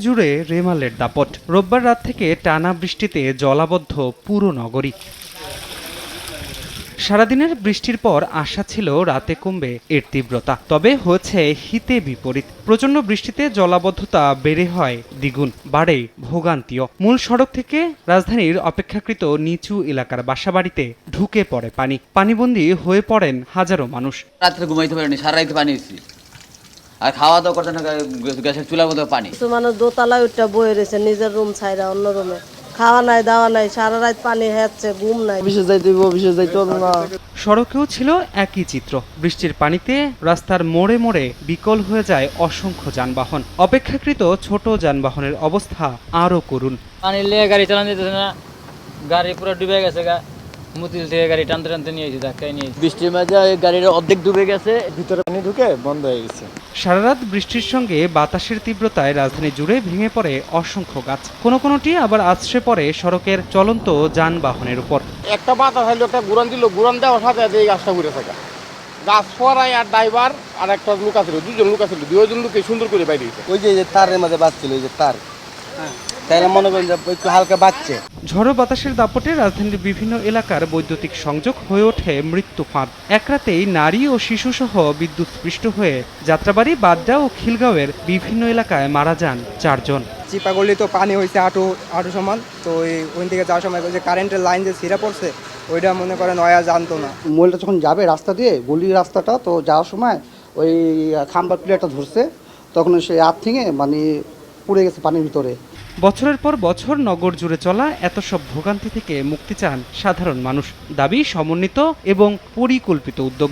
জুড়ে রেমালের দাপট। রোববার রাত থেকে টানা বৃষ্টিতে জলাবদ্ধ পুরো নগরী। সারাদিনের বৃষ্টির পর আশা ছিল রাতে কমবে এর তীব্রতা। তবে হয়েছে হিতে বিপরীত। প্রচণ্ড বৃষ্টিতে জলাবদ্ধতা বেড়ে হয় দ্বিগুণ, বাড়ে ভোগান্তিও। মূল সড়ক থেকে রাজধানীর অপেক্ষাকৃত নিচু এলাকার বাসাবাড়িতে ঢুকে পড়ে পানি। পানিবন্দী হয়ে পড়েন হাজারো মানুষ। রাত্রে ঘুমাইতে পারিনি, সারা রাত পানি আর খাওয়া দাওয়া করতে না গ্যাসের চুলার মধ্যে পানি। কিছু মানুষ দোতলায় উঠটা বয়ে রয়েছে নিজের রুম ছাইরা অন্য রুমে। খাওয়া নাই দাওয়া নাই সারা রাত পানি হেচ্ছে ঘুম নাই। বিশেষ যাইতে হইব বিশেষ যাইতে হবে না। সড়কেও ছিল একই চিত্র। বৃষ্টির পানিতে রাস্তার মোড়ে মোড়ে বিকল হয়ে যায় অসংখ্য যানবাহন। অপেক্ষাকৃত ছোট যানবাহনের অবস্থা আরও করুন পানি লিয়ে গাড়ি চালানো যেতেছে না গাড়ি পুরো ডুবে গেছে গা। মুতিল থেকে গাড়ি টানতে টানতে নিয়েছি ধাক্কায় নিয়েছি বৃষ্টির মাঝে গাড়ির অর্ধেক ডুবে গেছে ভিতরে পানি ঢুকে বন্ধ হয়ে গেছে। সারারাত বৃষ্টির সঙ্গে বাতাসের তীব্রতায় রাজধানী জুড়ে ভেঙে পড়ে অসংখ্য গাছ। কোনো কোনোটি আবার আছড়ে পড়ে সড়কের চলন্ত যানবাহনের উপর। একটা বাতাস হইল একটা গুরান দিল গুরান দেওয়ার সাথে এই গাছটা ঘুরে থাকা। গাছ ফরাই আর ড্রাইভার আর একটা লোক আছিল দুজন লোক আছিল দুজন লোকে সুন্দর করে বাইরে ওই যে তারের মাঝে বাঁচছিল ওই যে তার। তাইলে মনে করেন যে একটু হালকা বাচ্চে ঝড়ো বাতাসের দাপটে রাজধানীর বিভিন্ন এলাকার বৈদ্যুতিক সংযোগ হয়ে ওঠে মৃত্যু ফাঁদ। এক রাতেই নারী ও শিশুসহ বিদ্যুৎ স্পৃষ্ট হয়ে যাত্রাবাড়ি বাড্ডা ও খিলগাঁওয়ের বিভিন্ন এলাকায় মারা যান চারজন। চিপাগলি তো পানি হয়েছে হাঁটু হাঁটু সমান। তো ওই ওই দিকে যাওয়ার সময় ওই যে কারেন্টের লাইন যে ছিঁড়ে পড়ছে ওইটা মনে করেন অয়া জানতো না। মহিলাটা যখন যাবে রাস্তা দিয়ে গলির রাস্তাটা তো যাওয়ার সময় ওই খাম্বার প্লেয়ারটা ধরছে তখন সে আর্থিংয়ে মানে পড়ে গেছে পানির ভিতরে। বছরের পর বছর নগর জুড়ে চলা এত সব ভোগান্তি থেকে মুক্তি চান সাধারণ মানুষ। দাবি সমন্বিত এবং পরিকল্পিত উদ্যোগে।